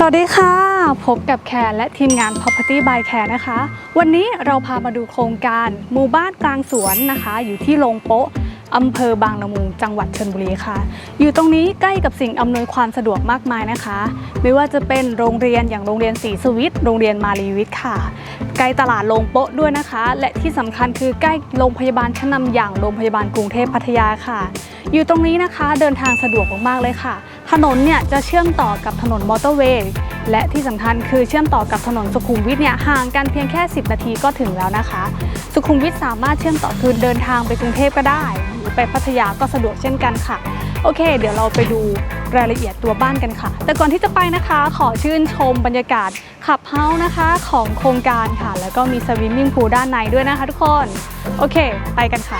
สวัสดีค่ะ พบกับแคร์และทีมงาน Property by Care นะคะ วันนี้เราพามาดูโครงการหมู่บ้านกลางสวนนะคะ อยู่ที่โรงโป๊ะอำเภอบางละมุงจังหวัดชลบุรีค่ะ อยู่ตรงนี้ใกล้กับสิ่งอำนวยความสะดวกมากมายนะคะ ไม่ว่าจะเป็นโรงเรียนอย่างโรงเรียนศรีสวิทย์โรงเรียนมารีวิทย์ค่ะ ใกล้ตลาดโรงโป๊ะด้วยนะคะ และที่สำคัญคือใกล้โรงพยาบาลชั้นนำอย่างโรงพยาบาลกรุงเทพพัทยาค่ะ อยู่ตรงนี้นะคะเดินทางสะดวกมากๆเลยค่ะ ถนนเนี่ยจะเชื่อมต่อกับถนนมอเตอร์เวย์และที่สำคัญคือเชื่อมต่อกับถนนสุขุมวิทเนี่ยห่างกันเพียงแค่ 10 นาทีก็ถึงแล้วนะคะ สุขุมวิทสามารถเชื่อมต่อคือเดินทางไปกรุงเทพก็ได้ หรือไปพัทยาก็สะดวกเช่นกันค่ะ โอเค เดี๋ยวเราไปดูรายละเอียดตัวบ้านกันค่ะ แต่ก่อนที่จะไปนะคะ ขอชื่นชมบรรยากาศขับเฮาส์นะคะของโครงการค่ะ แล้วก็มีสวิมมิ่งพูลด้านในด้วยนะคะทุกคน โอเค ไปกันค่ะ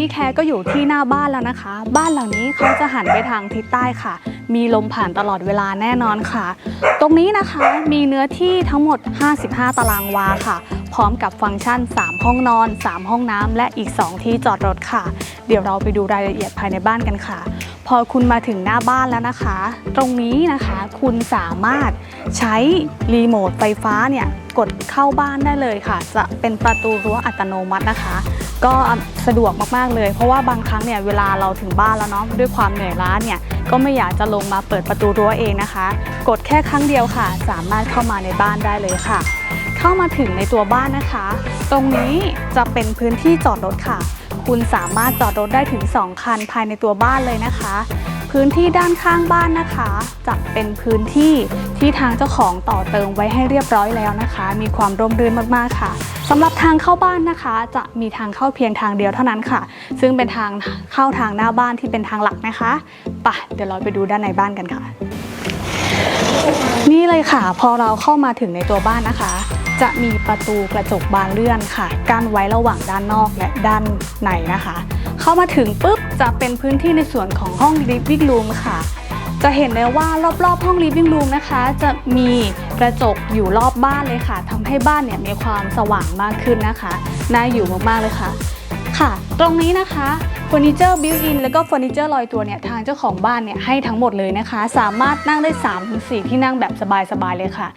นี้แคก็อยู่ที่หน้าบ้านแล้วนะคะ บ้านหลังนี้เขาจะหันไปทางทิศใต้ค่ะ มีลมผ่านตลอดเวลาแน่นอนค่ะ ตรงนี้นะคะมีเนื้อที่ทั้งหมด 55 ตารางวาค่ะ พร้อมกับฟังก์ชัน 3 ห้องนอน 3 ห้องน้ำและอีก 2 ที่จอดรถค่ะ เดี๋ยวเราไปดูรายละเอียดภายในบ้านกันค่ะ พอคุณมาถึงหน้าบ้านแล้วนะคะ ตรงนี้นะคะคุณสามารถใช้รีโมทไฟฟ้าเนี่ยกดเข้าบ้านได้เลยค่ะ จะเป็นประตูรั้วอัตโนมัตินะคะ ก็สะดวกมากๆเลย เพราะว่าบางครั้งเนี่ยเวลาเราถึงบ้านแล้วเนาะด้วยความเหนื่อยล้าเนี่ยก็ไม่อยากจะลงมาเปิดประตูรั้วเองนะคะ กดแค่ครั้งเดียวค่ะ สามารถเข้ามาในบ้านได้เลยค่ะ เข้ามาถึงในตัวบ้านนะคะ ตรงนี้จะเป็นพื้นที่จอดรถค่ะ คุณสามารถจอดรถได้ถึง 2 คันภายในตัวบ้านเลยนะคะ พื้นที่ด้านข้างบ้านนะคะ จะเป็นพื้นที่ที่ทางเจ้าของต่อเติมไว้ให้เรียบร้อยแล้วนะคะ มีความร่มรื่นมากๆค่ะสำหรับทางเข้าบ้านนะคะ จะมีทางเข้าเพียงทางเดียวเท่านั้นค่ะ ซึ่งเป็นทางเข้าทางหน้าบ้านที่เป็นทางหลักนะคะปะเดี๋ยวเราไปดูด้านในบ้านกันค่ะ นี่เลยค่ะ พอเราเข้ามาถึงในตัวบ้านนะคะ จะมีประตูกระจกบานเลื่อนค่ะ กั้นไว้ระหว่างด้านนอกและด้านในนะคะ เข้ามาถึงปุ๊บจะเป็นพื้นที่ในส่วนของห้อง living room ค่ะ จะเห็นเลยว่ารอบๆ ห้อง living room นะคะ จะมีกระจกอยู่รอบบ้านเลยค่ะทำให้บ้านเนี่ยมีความสว่างมากขึ้นนะคะ น่าอยู่มากๆเลยค่ะ ค่ะ ตรงนี้นะคะเฟอร์นิเจอร์บิวอินแล้วก็เฟอร์นิเจอร์ลอยตัวเนี่ยทางเจ้าของบ้านเนี่ยให้ทั้งหมดเลยนะคะ สามารถนั่งได้ 3-4 ที่นั่งแบบสบายๆเลยค่ะ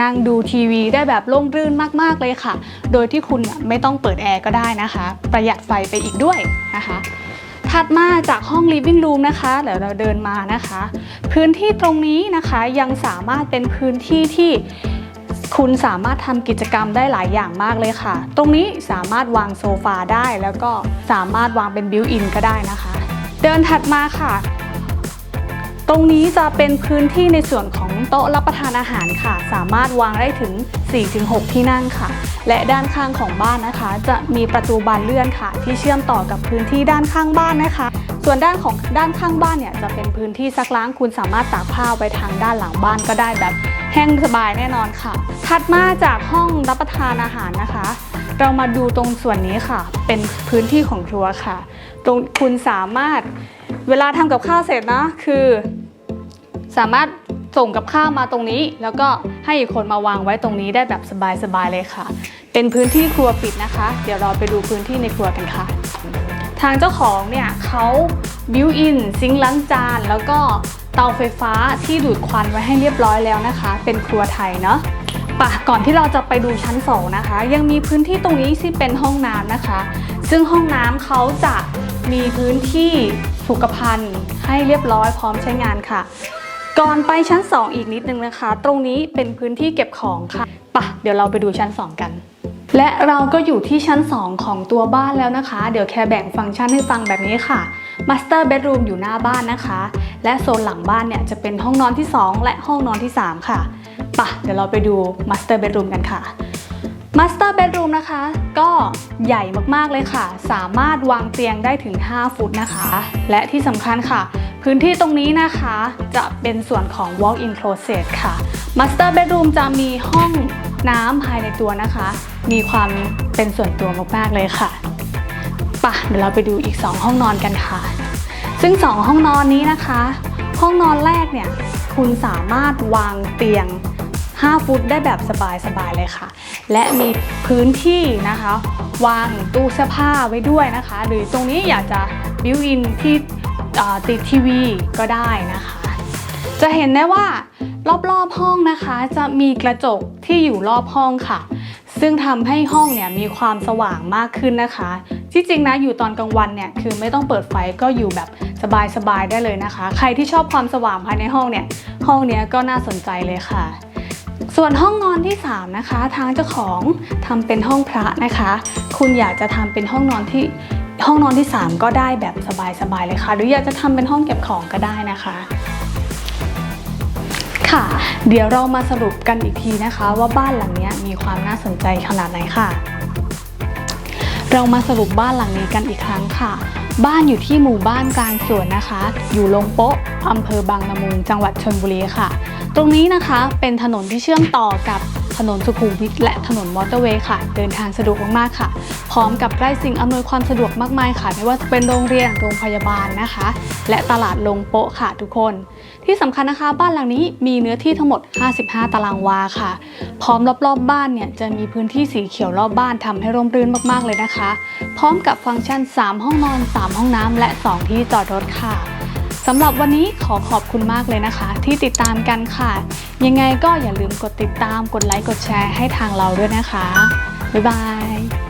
นั่งดูทีวีได้แบบโล่งรื่นมากๆเลยค่ะ โดยที่คุณเนี่ยไม่ต้องเปิดแอร์ก็ได้นะคะ ประหยัดไฟไปอีกด้วยนะคะถัดมาจากห้อง living room นะคะเดี๋ยวเราเดินมานะคะ พื้นที่ตรงนี้นะคะยังสามารถเป็นพื้นที่ที่ คุณสามารถทำกิจกรรมได้หลายอย่างมากเลยค่ะ ตรงนี้สามารถวางโซฟาได้แล้วก็สามารถวางเป็นบิวอินก็ได้นะคะ เดินถัดมาค่ะ ตรงนี้จะเป็นพื้นที่ในส่วนของโต๊ะรับประทานอาหารค่ะ สามารถวางได้ถึง 4-6 ที่นั่งค่ะ และด้านข้างของบ้านนะคะ จะมีประตูบานเลื่อนค่ะ ที่เชื่อมต่อกับพื้นที่ด้านข้างบ้านนะคะส่วนด้านของด้านข้างบ้านเนี่ยจะเป็นพื้นที่ซักล้างคุณสามารถตากผ้าไว้ทางด้านหลังบ้านก็ได้แบบ แห้งสบายแน่นอนค่ะ ถัดมาจากห้องรับประทานอาหารนะคะ เรามาดูตรงส่วนนี้ค่ะ เป็นพื้นที่ของครัวค่ะ ตรงคุณสามารถเวลาทำกับข้าวเสร็จนะคือ สามารถส่งกับข้าวมาตรงนี้ แล้วก็ให้อีกคนมาวางไว้ตรงนี้ได้แบบสบายๆเลยค่ะ เป็นพื้นที่ครัวปิดนะคะ เดี๋ยวเราไปดูพื้นที่ในครัวกันค่ะ ทางเจ้าของเนี่ยเขาบิวอินซิงล้างจานแล้วก็ เตาไฟฟ้าที่ดูดควันไว้ให้เรียบร้อยแล้วนะคะ เป็นครัวไทยเนาะปะก่อนที่เราจะไปดูชั้นสองนะคะ ยังมีพื้นที่ตรงนี้ที่เป็นห้องน้ำนะคะ ซึ่งห้องน้ำเขาจะมีพื้นที่สุขภัณฑ์ให้เรียบร้อยพร้อมใช้งานค่ะ ก่อนไปชั้น 2 อีกนิดนึงนะคะ ตรงนี้เป็นพื้นที่เก็บของค่ะปะเดี๋ยวเราไปดูชั้น 2 กัน และเราก็อยู่ที่ชั้น 2 ของตัวบ้านแล้วนะคะ เดี๋ยวแค่แบ่งฟังก์ชันให้ฟังแบบนี้ค่ะ Master Bedroom อยู่หน้าบ้านนะคะ และโซนหลังบ้านเนี่ยจะเป็นห้องนอนที่ 2 และห้องนอนที่ 3 ค่ะปะเดี๋ยวเราไปดู Master Bedroom กันค่ะ Master Bedroom นะคะ ก็ใหญ่มากๆเลยค่ะ สามารถวางเตียงได้ถึง 5 ฟุตนะคะ และที่สำคัญค่ะ พื้นที่ตรงนี้นะคะจะเป็นส่วนของ walk-in closet ค่ะ Master Bedroom จะมีห้องน้ำภายในตัวนะคะ มีความเป็นส่วนตัวมากๆเลยค่ะปะเดี๋ยวเราไปดูอีก 2 ห้องนอนกันค่ะ ซึ่ง 2 ห้องนอนนี้นะคะ ห้องนอนแรกเนี่ยคุณสามารถวางเตียง 5 ฟุตได้แบบสบายๆเลยค่ะ และมีพื้นที่นะคะ วางตู้เสื้อผ้าไว้ด้วยนะคะ หรือตรงนี้อยากจะบิวอินที่ติดทีวีก็ได้นะคะ จะเห็นได้ว่ารอบๆห้องนะคะ จะมีกระจกที่อยู่รอบห้องค่ะ ซึ่งทำให้ห้องเนี่ยมีความสว่างมากขึ้นนะคะ ที่จริงนะอยู่ตอนกลางวันเนี่ยคือไม่ต้องเปิดไฟก็อยู่แบบสบายๆได้เลยนะคะ ใครที่ชอบความสว่างภายในห้องเนี่ยห้องเนี้ยก็น่าสนใจเลยค่ะ ส่วนห้องนอนที่ 3 นะคะ ทางเจ้าของทำเป็นห้องพระนะคะ คุณอยากจะทำเป็นห้องนอนที่ห้องนอนที่ 3 ก็ได้แบบสบายๆเลยค่ะ หรืออยากจะทำเป็นห้องเก็บของก็ได้นะคะ ค่ะ เดี๋ยวเรามาสรุปกันอีกทีนะคะ ว่าบ้านหลังนี้มีความน่าสนใจขนาดไหนค่ะ เรามาสรุปบ้านหลังนี้กันอีกครั้งค่ะบ้านอยู่ที่หมู่บ้านกลางสวนนะคะ อยู่ลงโป๊ะอำเภอบางละมุง จังหวัดชนบุรีค่ะ ตรงนี้นะคะ เป็นถนนที่เชื่อมต่อกับถนนสุขุมวิทและถนนมอเตอร์เวย์ค่ะ เดินทางสะดวกมากๆค่ะ พร้อมกับใกล้สิ่งอำนวยความสะดวกมากมายค่ะ ไม่ว่าจะเป็นโรงเรียน โรงพยาบาลนะคะ และตลาดลงโป๊ะค่ะทุกคน ที่สำคัญนะคะบ้านหลังนี้มีเนื้อที่ทั้งหมด 55 ตารางวาค่ะ พร้อมรอบๆบบ้านเนี่ยจะมีพื้นที่สีเขียวรอบบ้านทำให้ร่มรื่นมากๆเลยนะคะ พร้อมกับฟังก์ชัน 3 ห้องนอน 3 ห้องน้ำและ 2 ที่จอดรถค่ะสำหรับวันนี้ขอขอบคุณมากเลยนะคะ ที่ติดตามกันค่ะ ยังไงก็อย่าลืมกดติดตามกดไลค์กดแชร์ให้ทางเราด้วยนะคะ บ๊ายบาย